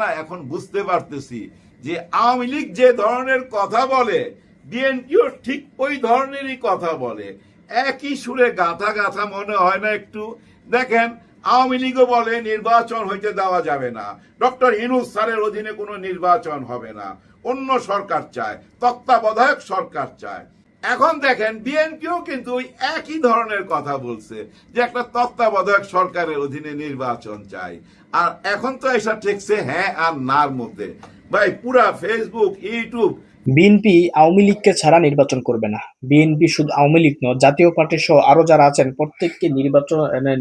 না, এখন বুঝতে পারতেছি যে আওয়ামী লীগ যে ধরনের কথা বলে, বিএনপিও ঠিক ওই ধরনেরই কথা বলে। একই সুরে গাথা গাথা মনে হয় না একটু। দেখেন, আওয়ামী লীগও বলে নির্বাচন হইতে দেওয়া যাবে না। ডক্টর ইনুস স্যারের অধীনে কোনো নির্বাচন হবে না। অন্য সরকার চায়, তত্ত্বাবধায়ক সরকার চায়। এখন দেখেন বিএনপিও কিন্তু ওই একই ধরনের কথা বলছে, যে একটা তত্ত্বাবধায়ক সরকারের অধীনে নির্বাচন চাই। আর এখন তো এসা ঠেকছে হ্যাঁ আর নার মধ্যে। ভাই, পুরা ফেসবুক ইউটিউব বিএনপি আওয়ামী লীগকে ছাড়া নির্বাচন করবে না। বিএনপি শুধু আওয়ামী লীগ নয়, জাতীয় পার্টি সহ আরও যারা আছেন, প্রত্যেককে নির্বাচন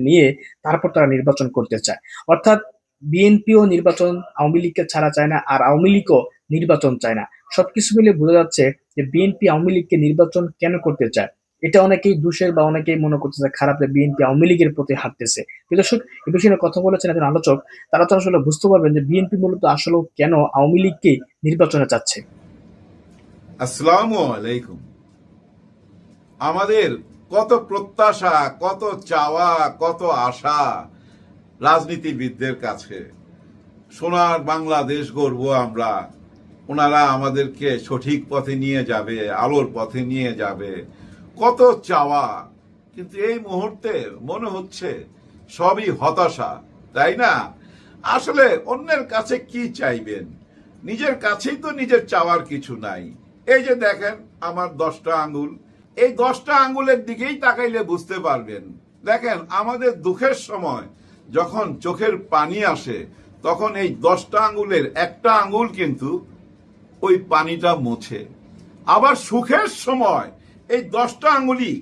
নিয়ে তারপর তারা নির্বাচন করতে চায়। অর্থাৎ বিএনপিও নির্বাচন আওয়ামী লীগকে ছাড়া চায় না, আর আওয়ামী লীগও নির্বাচন চায় না। সবকিছু মিলে বোঝা যাচ্ছে যে বিএনপি আওয়ামী লীগকে নির্বাচন কেন করতে চায়। এটা অনেকেই দোষের বা অনেকেই মনে করতেছে খারাপ যে বিএনপি আওয়ামী লীগের প্রতি হাঁটতেছে। দর্শক এ বিষয়ে কথা বলেছেন একজন আলোচক। তারা তো আসলে বুঝতে পারবেন যে বিএনপি মূলত আসলে কেন আওয়ামী লীগকে নির্বাচনে চাচ্ছে। আসসালামু আলাইকুম। আমাদের কত প্রত্যাশা, কত চাওয়া, কত আশা রাজনীতিবিদদের কাছে। সোনার বাংলাদেশ গড়ব আমরা। ওনারা আমাদেরকে সঠিক পথে নিয়ে যাবে, আলোর পথে নিয়ে যাবে। কত চাওয়া, কিন্তু এই মুহূর্তে মনে হচ্ছে সবই হতাশা, তাই না? আসলে অন্যের কাছে কি চাইবেন? নিজের কাছেই তো নিজের চাওয়ার কিছু নাই। এই যে দেখেন, আমার দশটা আঙ্গুল এই দশটা আঙ্গুলের দিকেই তাকাইলে বুঝতে পারবেন। দেখেন, আমাদের দুঃখের সময় যখন চোখের পানি আসে, তখন এই দশটা আঙ্গুলের একটা আঙ্গুল কিন্তু ওই পানিটা মোছে। আবার সুখের সময় এই দশটা আঙ্গুলি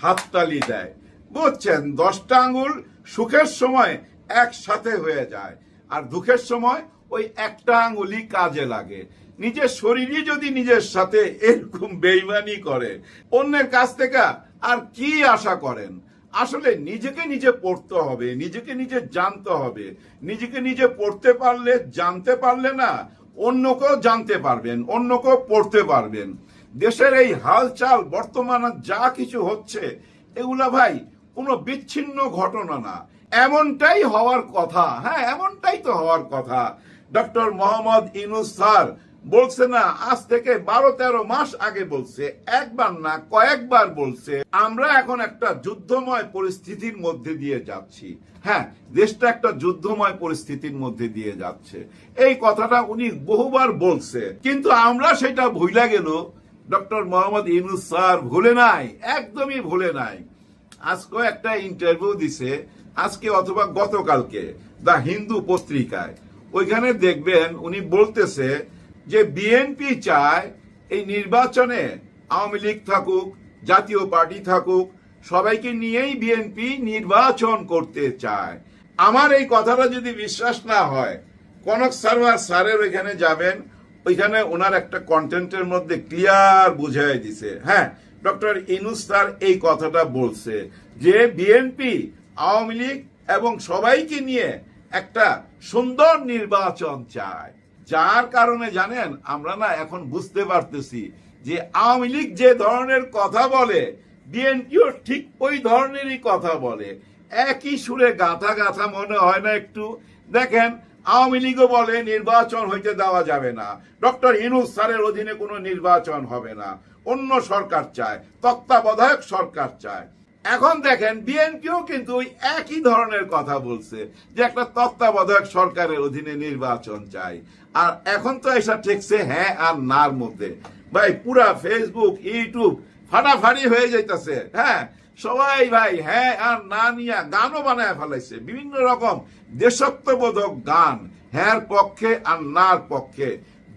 হাততালি দেয়। বুঝছেন? দশটা আঙ্গুল সুখের সময় একসাথে হয়ে যায় আর দুঃখের সময় ওই একটা আঙ্গুলি কাজে লাগে। নিজের শরীরই যদি নিজের সাথে এরকম বেইমানি করে, অন্যের কাছ থেকে আর কি আশা করেন? আসলে নিজেকে নিজে পড়তে হবে, নিজেকে নিজে জানতে হবে। নিজেকে নিজে পড়তে পারলে, জানতে পারলে না অন্যকেও জানতে পারবেন অন্য কেউ পড়তে পারবেন। দেশের এই হালচাল, বর্তমানে যা কিছু হচ্ছে, এগুলা ভাই কোনো বিচ্ছিন্ন ঘটনা না। এমনটাই হওয়ার কথা হ্যাঁ এমনটাই তো হওয়ার কথা। ডক্টর মোহাম্মদ ইনুস স্যার বলছে না, আজ থেকে বারো তেরো মাস আগে বলছে, একবার না, কয়েকবার বলছে, আমরা এখন একটা যুদ্ধময় পরিস্থিতির মধ্যে দিয়ে যাচ্ছি। হ্যাঁ দেশটা একটা যুদ্ধময় পরিস্থিতির মধ্যে দিয়ে যাচ্ছে। এই কথাটা উনি বহুবার বলছে। কিন্তু আমরা সেটা ভুলে গেল। ডক্টর মোহাম্মদ ইনুস স্যার ভুলে নাই, একদমই ভুলে নাই। আজকে একটা ইন্টারভিউ দিছে, আজকে অথবা গতকালকে দা হিন্দু পত্রিকায়। ওইখানে দেখবেন উনি বলতেছে যে বিএনপি চায়, এই নির্বাচনে আওয়ামী লীগ থাকুক, জাতীয় পার্টি থাকুক, সবাইকে নিয়েই বিএনপি নির্বাচন করতে চায়। আমার এই কথাটা যদি বিশ্বাস না হয়, কনক সার্ভার স্যারের ওইখানে যাবেন, ওইখানে ওনার একটা কন্টেন্টের মধ্যে ক্লিয়ার বুঝাই দিছে। হ্যাঁ ডক্টর ইনুস স্যার এই কথাটা বলছে যে বিএনপি আওয়ামী লীগ এবং সবাইকে নিয়ে একটা সুন্দর নির্বাচন চায়। যার কারণে জানেন, আমরা না এখন বুঝতে পারতেছি যে আওয়ামী লীগ যে ধরনের কথা বলে, বিএনপিও ঠিক ওই ধরনেরই কথা বলে। একই সুরে গাথা গাথা মনে হয় না একটু। দেখেন, আওয়ামী লীগও বলে নির্বাচন হইতে দেওয়া যাবে না। ডক্টর ইনুস স্যারের অধীনে কোনো নির্বাচন হবে না। অন্য সরকার চায়, তত্ত্বাবধায়ক সরকার চায়। এখন দেখেন, বিএনপিও কিন্তু ওই একই ধরনের কথা বলছে, যে একটা তত্ত্বাবধায়ক সরকারের অধীনে নির্বাচন চাই। আর এখন তো এসা ঠেকছে হ্যাঁ আর নার মধ্যে। ভাই, পুরা ফেসবুক ইউটিউব ফাটাফাটি হয়ে যাইতেছে হ্যাঁ? সবাই ভাই হ্যাঁ আর না নিয়া গানও বানায় ফেলাইছে, বিভিন্ন রকম দেশত্ববোধক গান হ্যাঁ পক্ষে আর নার পক্ষে।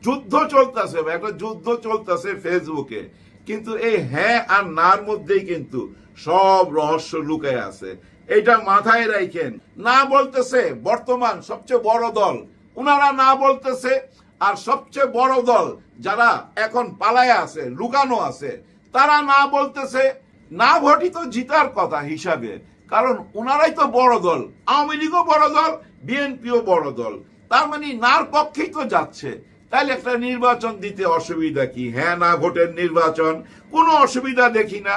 যুদ্ধ চলতেছে একটা যুদ্ধ চলতেছে ফেসবুকে কিন্তু এই হ্যাঁ আর নার মধ্যেই কিন্তু সব রহস্য লুকায় আছে। এটা মাথায় রাখেন না বলতেছে বর্তমান সবচেয়ে বড় দল। উনারা না বলতেছে আর সবচেয়ে বড় দল যারা এখন পালায় আছে, লুকানো আছে, তারা না বলতেছে না ভোটই তো জিতার কথা হিসাবে। কারণ ওনারাই তো বড় দল। আওয়ামী লীগও বড় দল, বিএনপিও বড় দল। তার মানে নার পক্ষেই তো যাচ্ছে। তাহলে একটা নির্বাচন দিতে অসুবিধা কি? হ্যাঁ না ভোটের নির্বাচন, কোনো অসুবিধা দেখি না।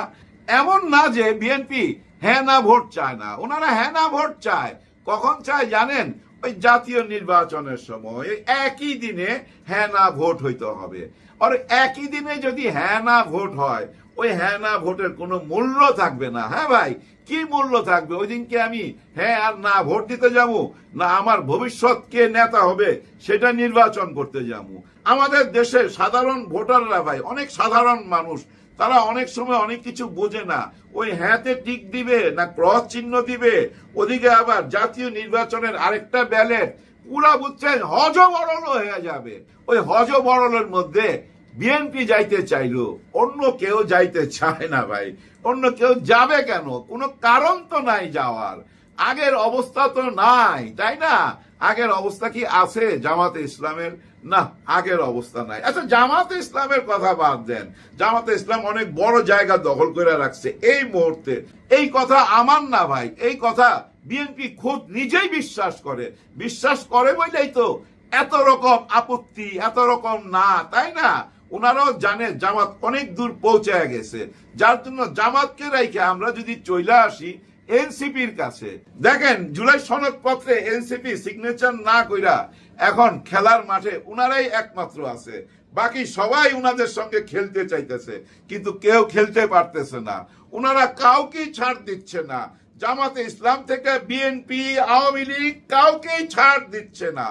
এমন না যে বিএনপি হ্যাঁ না ভোট চায় না। ওনারা হ্যাঁ না ভোট চায়। কখন চায় জানেন? ওই জাতীয় নির্বাচনের সময়। একই দিনে হ্যাঁ না ভোট হইতে হবে। আর একই দিনে যদি হ্যাঁ না ভোট হয়, ওই হ্যাঁ না ভোটের কোনো মূল্য থাকবে না। হ্যাঁ ভাই, কি মূল্য থাকবে? ওই দিনকে আমি হ্যাঁ আর না ভোট দিতে যাব? না আমার ভবিষ্যৎ কে নেতা হবে, সেটা নির্বাচন করতে যাব। আমাদের দেশের সাধারণ ভোটাররা ভাই, অনেক সাধারণ মানুষ তারা অনেক সময় অনেক কিছু বোঝে না। ওই হ্যাঁতে টিক দিবে না ক্রস চিহ্ন দিবে, ওদিকে আবার জাতীয় নির্বাচনের আরেকটা ব্যালেট, পুরা বুঝছেন হজ বরল হয়ে যাবে। ওই হজ বরলের মধ্যে বিএনপি যাইতে চাইলো, অন্য কেউ যাইতে চায় না ভাই। অন্য কেউ যাবে কেন? কোনো কারণ তো নাই যাওয়ার। আগের অবস্থা তো নাই, তাই না? আগের অবস্থা কি আছে? জামাতে ইসলামের? না, আগের অবস্থা নাই। আচ্ছা জামাতে ইসলামের কথা বাদ দেন। জামাতে ইসলাম অনেক বড় জায়গা দখল করে রাখছে। এই মুহূর্তে। এই কথা আমার না ভাই। এই কথা বিএনপি খুদ নিজেই বিশ্বাস করে। বিশ্বাস করে বলেই তো এত রকম আপত্তি, এত রকম না, তাই না? ওনারাও জানে জামাত অনেক দূর পৌঁছে গেছে। যার জন্য জামাতকে রাইখে আমরা যদি চলে আসি এনসিপির কাছে। দেখেন, জুলাই সনদ পত্রে এনসিপি সিগনেচার না কইরা এখন খেলার মাঠে উনারাই একমাত্র আছে। বাকি সবাই উনাদের সঙ্গে খেলতে চাইতেছে, কিন্তু কেউ খেলতে পারতেছে না। উনারা কাউকেই ছাড় দিচ্ছে না। জামাতে ইসলাম থেকে বিএনপি আওয়ামী লীগ কাউকেই ছাড় দিচ্ছে না।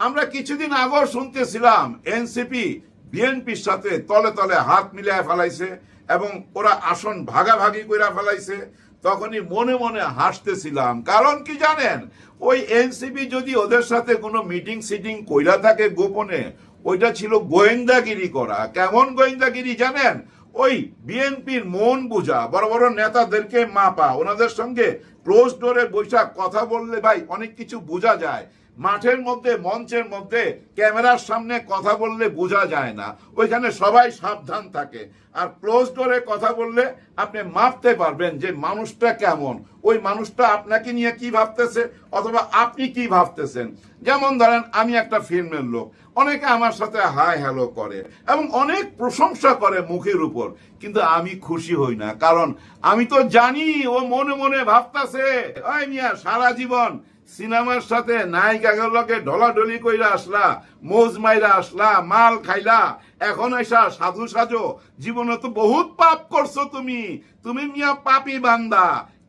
আমরা কিছুদিন আগেও শুনতেছিলাম, এনসিপি বিএনপির সাথে তলে তলে হাত মিলিয়ে ফেলাইছে এবং ওরা আসন ভাগাভাগি করে ফেলাইছে। তখনই মনে মনে হাসতেছিলাম। কারণ কি জানেন, ওই এনসিপি যদি ওদের সাথে কোনো মিটিং সিটিং কইরা থাকে গোপনে, ওইটা ছিল গোয়েন্দাগিরি করা। কেমন গোয়েন্দাগিরি জানেন? ওই বিএনপির মন বুঝা, বড় বড় নেতাদেরকে মাপা, ওনাদের সঙ্গে ক্লোজ ডোরে বৈশাখ কথা বললে ভাই অনেক কিছু বোঝা যায়। মাঠের মধ্যে, মঞ্চের মধ্যে ক্যামেরার সামনে কথা বললে বোঝা যায় না। ওইখানে সবাই সাবধান থাকে। আর ক্লোজ ডোরে কথা বললে আপনি মাপতে পারবেন যে মানুষটা কেমন। ওই মানুষটা আপনাকে নিয়ে কি ভাবতেছে অথবা আপনি কি ভাবতেছেন? যেমন ধরেন, আমি একটা ফিল্মের লোক। অনেকে আমার সাথে হাই হ্যালো করে এবং অনেক প্রশংসা করে মুখের উপর। কিন্তু আমি খুশি হই না। কারণ আমি তো জানি, ও মনে মনে ভাবতাছে সারা জীবন সিনেমার সাথে নায়িকাগুলোকে ঢলাঢলি কইরা আসলা, মৌজ মাইরা আসলা, মাল খাইলা। এখন এসা সাধু সাজো, জীবনে তো বহুত পাপ করছ তুমি। তুমি মিয়া পাপি বান্দা।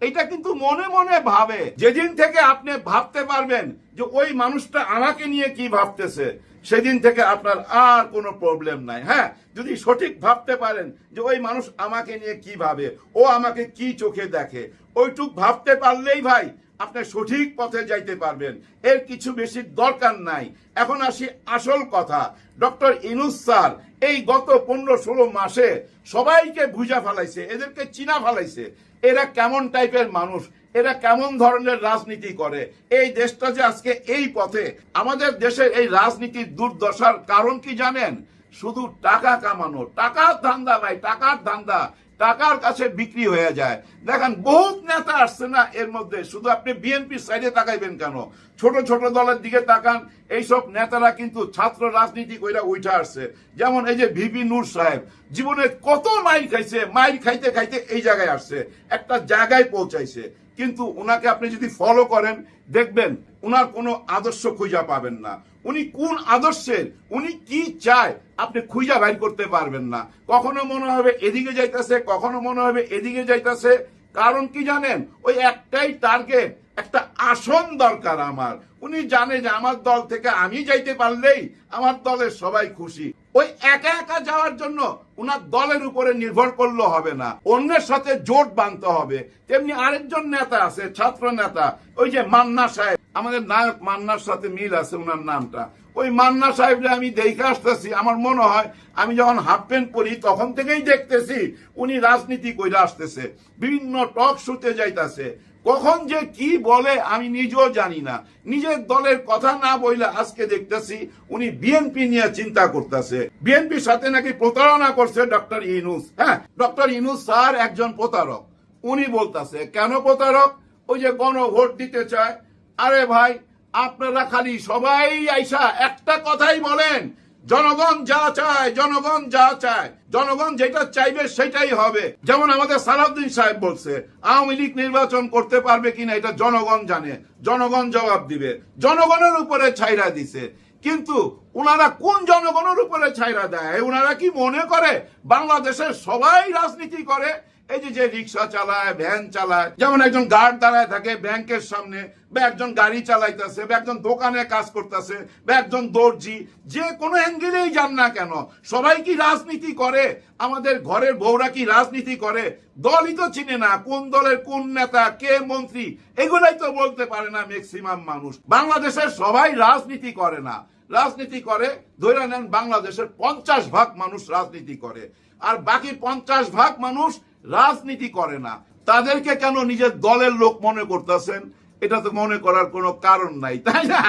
এটা কিন্তু মনে মনে ভাবে। যেদিন থেকে আপনি ভাবতে পারবেন যে ওই মানুষটা আমাকে নিয়ে কি ভাবতেছে, সেদিন থেকে আপনার আর কোনো প্রবলেম নাই হ্যাঁ? যদি সঠিক ভাবতে পারেন যে ওই মানুষ আমাকে নিয়ে কি ভাবে, ও আমাকে কি চোখে দেখে, ওইটুক ভাবতে পারলেই ভাই আপনি সঠিক পথে যাইতে পারবেন। এর কিছু বেশি দরকার নাই। এখন আসি আসল কথা। ডক্টর ইনুস স্যার, এই গত পনেরো ষোলো মাসে সবাইকে বুঝা ফেলাইছে, এদেরকে চিনা ফেলাইছে। এরা কেমন টাইপের মানুষ? এরা কেমন ধরনের রাজনীতি করে? এই দেশটা যে আজকে এই পথে, আমাদের দেশের এই রাজনীতির দুর্দশার কারণ কি জানেন? শুধু টাকা কামানো, টাকার ধান্দা ভাই, টাকার ধান্দা। টাকার কাছে বিক্রি হয়ে যায়। দেখেন, বহুত নেতা আসছে না এর মধ্যে। শুধু আপনি বিএনপি সাইডে তাকাইবেন কেন? ছোট ছোট দলের দিকে তাকান, এইসব নেতারা কিন্তু ছাত্র রাজনীতি কইরা উঠে আসছে। যেমন এই যে ভিপি নূর সাহেব, জীবনে কত মাইল খাইছে, মাইল খাইতে খাইতে এই জায়গায় আসছে, একটা জায়গায় পৌঁছাইছে। কিন্তু ওনাকে আপনি যদি ফলো করেন, দেখবেন ওনার কোনো আদর্শ খুঁজা পাবেন না। উনি কোন আদর্শের উনি কি চায়? আপনি খুঁজা বাইর করতে পারবেন না। কখনো মনে হবে এদিকে যাইতেছে, কখনো মনে হবে এদিকে যাইতেছে। কারণ কি জানেন? ওই একটাই টার্গেট একটা আসন দরকার আমার। উনি জানে যে আমার দল থেকে আমি যাইতে পারলেই আমার দলের সবাই খুশি। ওই একা একা যাওয়ার জন্য উনার দলের উপরে নির্ভর করলে হবে না। অন্যের সাথে জোট বাঁধতে হবে। তেমনি আরেকজন নেতা আছে, ছাত্র নেতা, ওই যে মান্না সাহেব। আমাদের নায়ক মান্নার সাথে মিল আছে উনার নামটা। ওই মান্না সাহেবরে আমি দেখে আসতেছি, আমার মনে হয় আমি যখন হাফ প্যান্ট পরি তখন থেকেই দেখতেছি, উনি রাজনীতি কইরা আসতেছে, বিভিন্ন টক শুতে যাইতাছে। কখন যে কি বলে আমি নিজেও জানি না। নিজের দলের কথা না বইলে আজকে দেখতেছি উনি বিএনপি নিয়ে চিন্তা করতেছে। বিএনপির সাথে নাকি প্রতারণা করছে ডক্টর ইনুস হ্যাঁ ডক্টর ইনুস স্যার একজন প্রতারক। উনি বলতাছে, কেন প্রতারক? ওই যে গণভোট দিতে চায় আরে ভাই, আপনারা খালি সবাই আইসা একটা কথাই বলেন। জনগণ যা চায়, জনগণ যা চায়। জনগণ যেটা চাইবে সেটাই হবে। যেমন আমাদের সালাউদ্দিন সাহেব বলছে, আওয়ামী লীগ নির্বাচন করতে পারবে কিনা এটা জনগণ জানে। জনগণ জবাব দিবে। জনগণের উপরে ছাইরা দিছে। কিন্তু ওনারা কোন জনগণের উপরে ছাইরা দেয়? ওনারা কি মনে করে? বাংলাদেশের সবাই রাজনীতি করে এই যে যে রিক্সা চালায়, ভ্যান চালায়, যেমন একজন গার্ড দাঁড়ায় থাকে ব্যাংকের সামনে, বা একজন গাড়ি চালাইতেছে, বা একজন দোকানে কাজ করতেছে, বা একজন দর্জি, যে কোনো অ্যাঙ্গেলেই যান না কেন, সবাই কি রাজনীতি করে? আমাদের ঘরের বউরা কি রাজনীতি করে? দলই তো চিনে না কোন দলের কোন নেতা, কে মন্ত্রী, এগুলাই তো বলতে পারে না ম্যাক্সিমাম মানুষ। বাংলাদেশের সবাই রাজনীতি করে না। রাজনীতি করে, ধরে নেন বাংলাদেশের পঞ্চাশ ভাগ মানুষ রাজনীতি করে। আর বাকি পঞ্চাশ ভাগ মানুষ রাজনীতি করে না। তাদেরকে কেন নিজের দলের লোক মনে করতেছেন? এটা তো মনে করার কোনো কারণ নাই, তাই না?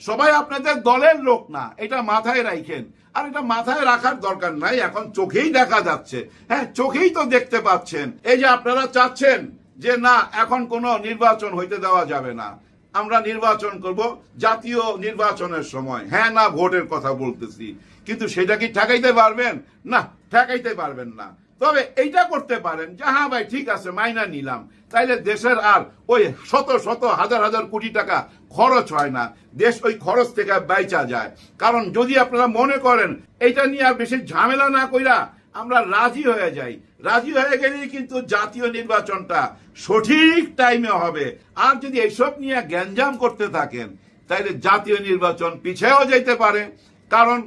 সবাই আপনাদের দলের লোক না, এটা মাথায় রাখেন। আর এটা মাথায় রাখার দরকার নাই, এখন চোখেই দেখা যাচ্ছে। হ্যাঁ চোখেই তো দেখতে পাচ্ছেন। এই যে আপনারা চাচ্ছেন যে না, এখন কোনো নির্বাচন হইতে দেওয়া যাবে না। আমরা নির্বাচন করব জাতীয় নির্বাচনের সময়। হ্যাঁ না, ভোটের কথা বলতেছি। কিন্তু সেটা কি ঠেকাইতে পারবেন? না, ঠেকাইতে পারবেন না। তবে এইটা করতে পারেন যে হ্যাঁ ভাই, ঠিক আছে, মাইনা নিলাম। তাইলে দেশের আর ওই শত শত, হাজার হাজার কোটি টাকা খরচ হয় না। দেশ ওই খরচ থেকে বাইচা যায়। কারণ যদি আপনারা মনে করেন, এইটা নিয়ে আর বেশি ঝামেলা না কইরা আমরা রাজি হয়ে যাই। রাজি হয়ে গেলেই কিন্তু জাতীয় নির্বাচনটা সঠিক টাইমে হবে। আর যদি এইসব নিয়ে গ্যাঞ্জাম করতে থাকেন, তাইলে জাতীয় নির্বাচন পিছেও যেতে পারে। কারণ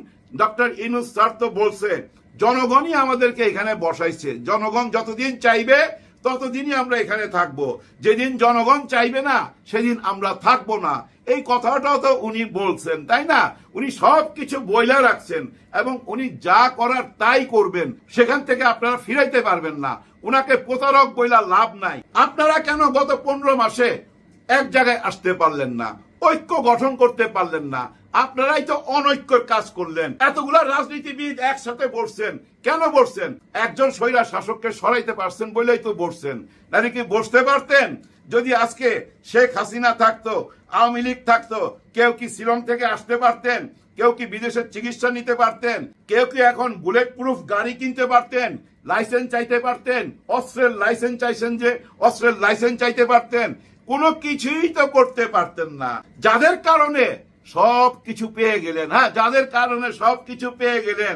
ডক্টর ইনুস স্যার তো বলছে জনগণই আমাদেরকে এখানে বসাইছে। জনগণ যতদিন চাইবে, ততদিনই আমরা এখানে থাকব। যেদিন জনগণ চাইবে না, সেদিন আমরা থাকব না। এই কথাটাও তো উনি বলছেন, তাই না? উনি সব কিছু বইলা রাখছেন এবং উনি যা করার তাই করবেন। সেখান থেকে আপনারা ফিরাইতে পারবেন না। উনাকে প্রতারক বইলা লাভ নাই। আপনারা কেন গত পনেরো মাসে এক জায়গায় আসতে পারলেন না? ঐক্য গঠন করতে পারলেন না। আপনারাই তো অনৈক্যের কাজ করলেন। এতগুলা রাজনীতিবিদ একসাথে বসছেন। কেন বসছেন? একজন স্বৈরা শাসককে সরাইতে পারছেন বলেই তো বসছেন। নাকি কি বসতে পারতেন? যদি আজকে শেখ হাসিনা থাকতো, আওয়ামী লীগ থাকতো, কেউ কি শিলং থেকে আসতে পারতেন? কেউ কি বিদেশের চিকিৎসা নিতে পারতেন? কেউ কি এখন বুলেট প্রুফ গাড়ি কিনতে পারতেন? লাইসেন্স চাইতে পারতেন? অস্ত্রের লাইসেন্স চাইছেন যে অস্ত্রের লাইসেন্স চাইতে পারতেন? কোনো কিছুই তো করতে পারতেন না। যাদের কারণে সব কিছু পেয়ে গেলেন হ্যাঁ? যাদের কারণে সব কিছু পেয়ে গেলেন,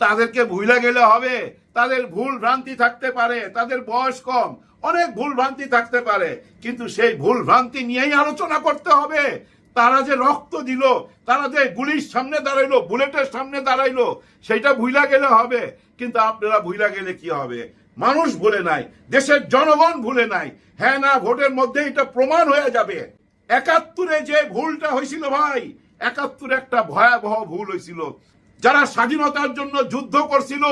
তাদেরকে ভুলে গেলে হবে। তাদের ভুল ভ্রান্তি থাকতে পারে, তাদের বয়স কম, অনেক ভুল ভ্রান্তি থাকতে পারে। কিন্তু সেই ভুল ভ্রান্তি নিয়েই আলোচনা করতে হবে। তারা যে রক্ত দিল, তারা যে গুলির সামনে দাঁড়াইলো, বুলেটের সামনে দাঁড়াইলো সেটা ভুলা গেলে হবে। কিন্তু আপনারা ভুলা গেলে কি হবে? মানুষ ভুলে নাই, দেশের জনগণ ভুলে নাই। হ্যাঁ না, ভোটের মধ্যে এটা প্রমাণ হয়ে যাবে। একাত্তরে যে ভুলটা হয়েছিল ভাই, একাত্তরে একটা ভয়াবহ ভুল হয়েছিল। যারা স্বাধীনতার জন্য যুদ্ধ করছিল,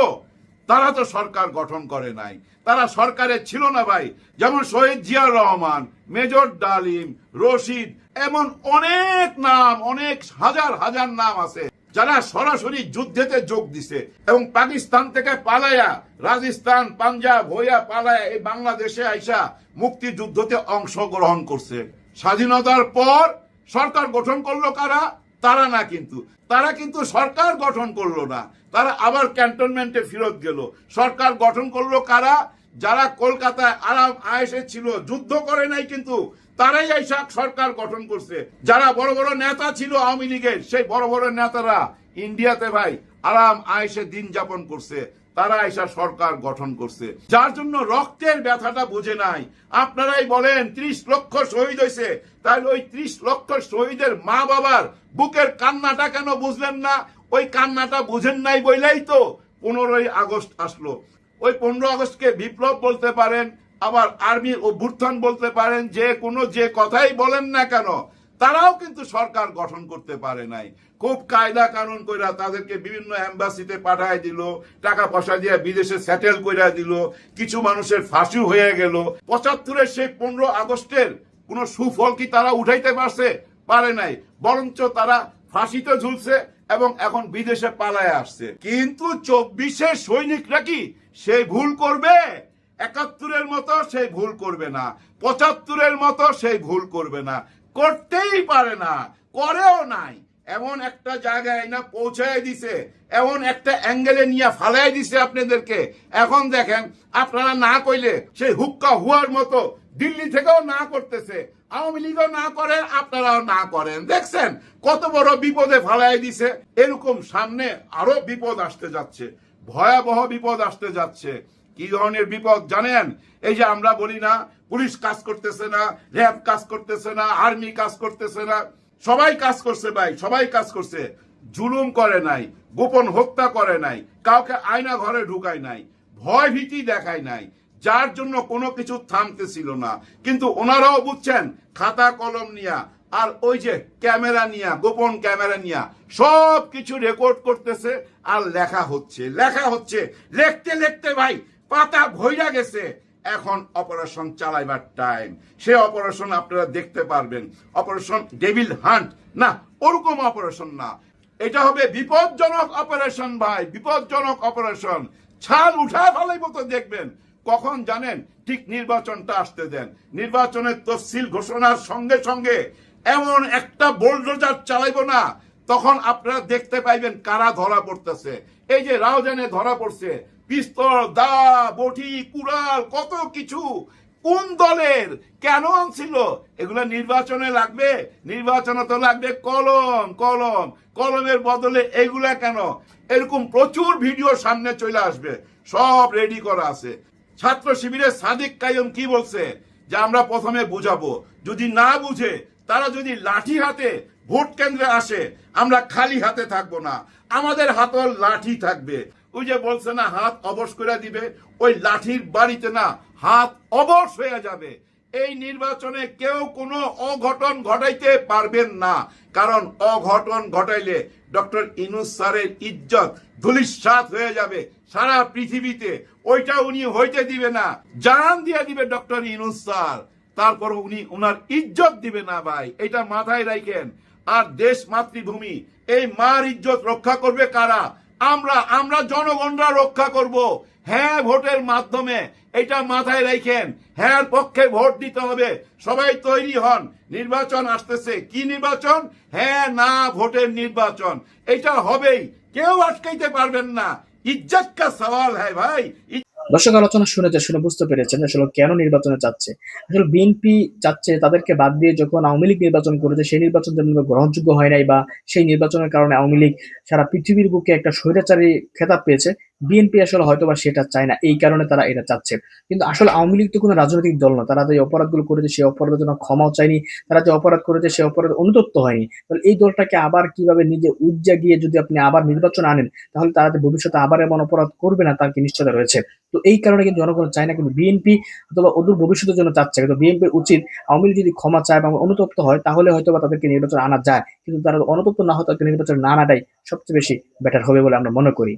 তারা তো সরকার গঠন করে নাই। তারা সরকারে ছিল না ভাই, যেমন শহীদ জিয়াউর রহমান, মেজর ডালিম, রশিদ, এমন অনেক নাম, অনেক হাজার হাজার নাম আছে। যারা সরাসরি যুদ্ধেতে যোগ দিছে এবং পাকিস্তান থেকে পালায়া, রাজস্থান, পাঞ্জাব হইয়া পালায়া এই বাংলাদেশে আইসা মুক্তিযুদ্ধতে অংশগ্রহণ করছে। স্বাধীনতার পর সরকার গঠন করল কারা? তারা না কিন্তু। তারা কিন্তু সরকার গঠন করল না। তারা আবার ক্যান্টনমেন্টে ফেরত গেল। সরকার গঠন করল কারা? যারা কলকাতায় আরাম আয়েসে ছিল, যুদ্ধ করে নাই কিন্তু তারাই এই সব সরকার গঠন করছে। যারা বড় বড় নেতা ছিল আওয়ামী লীগের, সেই বড় বড় নেতারা ইন্ডিয়াতে ভাই আরাম আয়েসে দিন যাপন করছে। তারা এসা সরকার গঠন করছে। যার জন্য রক্তের ব্যথাটা বুঝে নাই। আপনারাই বলেন, ত্রিশ লক্ষ শহীদ হয়েছে। তাহলে ওই ত্রিশ লক্ষ শহীদের মা বাবার বুকের কান্নাটা কেন বুঝলেন না? ওই কান্নাটা বুঝেন নাই বইলেই তো পনেরোই আগস্ট আসলো। ওই পনেরো আগস্টকে বিপ্লব বলতে পারেন আবার আর্মির অভ্যুত্থান বলতে পারেন, যে কোনো যে কথাই বলেন না কেন, তারাও কিন্তু সরকার গঠন করতে পারে নাই। খুব কায়দা কানুন কইরা তাদেরকে বিভিন্ন এম্বাসিতে পাঠায় দিল, টাকা পয়সা দিয়ে বিদেশে সেটেল কইরা দিল, কিছু মানুষের ফাঁসি হয়ে গেল। পঁচাত্তরের সেই পনেরো আগস্টের কোনো সুফল কি তারা উঠাইতে পারছে? পারে নাই। বরঞ্চ তারা ফাঁসিতে ঝুলছে এবং এখন বিদেশে পালায় আসছে। কিন্তু চব্বিশে সৈনিকরা কি সেই ভুল করবে? একাত্তরের মতো সেই ভুল করবে না, পঁচাত্তরের মতো সেই ভুল করবে না, করতেই পারে না, করেও নাই। এমন একটা জায়গায় না পৌঁছায় দিছে, এমন একটা অ্যাঙ্গেলে নিয়ে ফালাই দিছে আপনাদেরকে। এখন দেখেন, আপনারা না কইলে সেই হুক্কা হুয়ার মতো দিল্লি থেকেও না করতেছে, আওয়ামী লীগও না করে, আপনারাও না করেন। দেখছেন কত বড় বিপদে ফালাই দিছে, এরকম সামনে আরও বিপদ আসতে যাচ্ছে, ভয়াবহ বিপদ আসতে যাচ্ছে। কি ধরনের বিপদ জানেন? এই যে আমরা বলি না, পুলিশ কাজ করতেছে না, র্যাব কাজ করতেছে না, আর্মি কাজ করতেছে না। সবাই কাজ করছে ভাই, সবাই কাজ করছে। জুলুম করে নাই, গোপন হত্যা করে নাই, কাউকে আয়না ঘরে ঢুকায় নাই, ভয় ভীতি দেখায় নাই, যার জন্য কোনো কিছু থামতে ছিল না। কিন্তু ওনারাও বুঝছেন, খাতা কলম নিয়া, আর ওই যে ক্যামেরা নিয়া, গোপন ক্যামেরা নিয়া সব কিছু রেকর্ড করতেছে, আর লেখা হচ্ছে লেখা হচ্ছে। লিখতে লিখতে ভাই পাতা ভইরা গেছে। এখন অপারেশন চালাইবার টাইম সে অপারেশন আপনারা দেখতে পারবেন। Operation devil hunt. না, ওরকম অপারেশন না। এটা হবে বিপজ্জনক অপারেশন ভাই, বিপজ্জনক অপারেশন। ছাল উঠা ফেলাইব তো দেখবেন। কখন জানেন? ঠিক নির্বাচনটা আসতে দেন। নির্বাচনের তফসিল ঘোষণার সঙ্গে সঙ্গে এমন একটা বোল্ডোজার চালাইব না। তখন আপনারা দেখতে পাইবেন কারা ধরা পড়তেছে। এই যে রাউজানে ধরা পড়ছে। পিস্তল দা, বটি, কুড়াল, কত কিছু। কোন দলের? কেন আনছিল? এগুলো নির্বাচনে লাগবে। নির্বাচনে তো লাগবে কলম কলম। কলমের বদলে এগুলা কেন? এরকম প্রচুর ভিডিও সামনে চলে আসবে। সব রেডি করা আছে। ছাত্র শিবিরের সাদিক কায়ম কি বলছে? যে আমরা প্রথমে বুঝাবো। যদি না বুঝে, তারা যদি লাঠি হাতে ভোট কেন্দ্রে আসে, আমরা খালি হাতে থাকব না। আমাদের হাতল লাঠি থাকবে। ওই যে বলছে না, হাত অবশ করে দিবে, ওই লাঠির বাড়িতে না হাত অবশ হয়ে যাবে। এই নির্বাচনে কেউ কোনো অঘটন ঘটাইতে পারবেন না। কারণ অঘটন ঘটাইলে ডক্টর ইনুস স্যারের ইজ্জত ধুলিস্বাত হয়ে যাবে সারা পৃথিবীতে। ওইটা উনি হইতে দিবে না, জান দিয়ে দিবে ডক্টর ইনুস স্যার। তারপর উনি উনার ইজ্জত দিবে না ভাই, এটা মাথায় রাখেন আর দেশ মাতৃভূমি, এই মার ইজ্জত রক্ষা করবে কারা? আমরা আমরা জনগণরা রক্ষা করব। হ্যাঁ ভোটের মাধ্যমে। এটা মাথায় রাখেন হ্যাঁ পক্ষে ভোট দিতে হবে। সবাই তৈরি হন। নির্বাচন আসতেছে। কি নির্বাচন? হ্যাঁ না, ভোটের নির্বাচন। এটা হবেই। কেউ আটকাইতে পারবেন না। ইজ্জত কা সওয়াল হ্যাঁ ভাই। দর্শক আলোচনা শুনেছে শুনে বুঝতে পেরেছেন আসলে কেন নির্বাচনে চাচ্ছে আসলে বিএনপি চাচ্ছে তাদেরকে বাদ দিয়ে যখন আওয়ামী লীগ নির্বাচন করেছে, সেই নির্বাচন যেমন গ্রহণযোগ্য হয় নাই বা সেই নির্বাচনের কারণে আওয়ামী লীগ সারা পৃথিবীর বুকে একটা স্বৈরাচারী খেতাব পেয়েছে, বিএনপি আসলে হয়তো বা সেটা চায় না। এই কারণে তারা এটা চাচ্ছে। কিন্তু আসলে আওয়ামী লীগ তো কোনো রাজনৈতিক দল না। তারা যে অপরাধগুলো করেছে, সেই অপরাধের জন্য ক্ষমাও চায়নি। তারা যে অপরাধ করেছে, সেই অপরাধ অনুতপ্ত হয়নি। তাহলে এই দলটাকে আবার কীভাবে নিজে উজ্জা গিয়ে যদি আপনি আবার নির্বাচন আনেন, তাহলে তারা ভবিষ্যতে আবার এমন অপরাধ করবে না, তার কি নিশ্চয়তা রয়েছে? তো এই কারণে কিন্তু জনগণ চায় না কিন্তু বিএনপি অথবা অদূর ভবিষ্যতের জন্য চাচ্ছে। কিন্তু বিএনপির উচিত আওয়ামী লীগ যদি ক্ষমা চায় এবং অনুতপ্ত হয়, তাহলে হয়তো বা তাদেরকে নির্বাচন আনা যায়। কিন্তু তারা অনুতপ্ত না হয়তো নির্বাচন না আনাটাই সবচেয়ে বেশি বেটার হবে বলে আমরা মনে করি।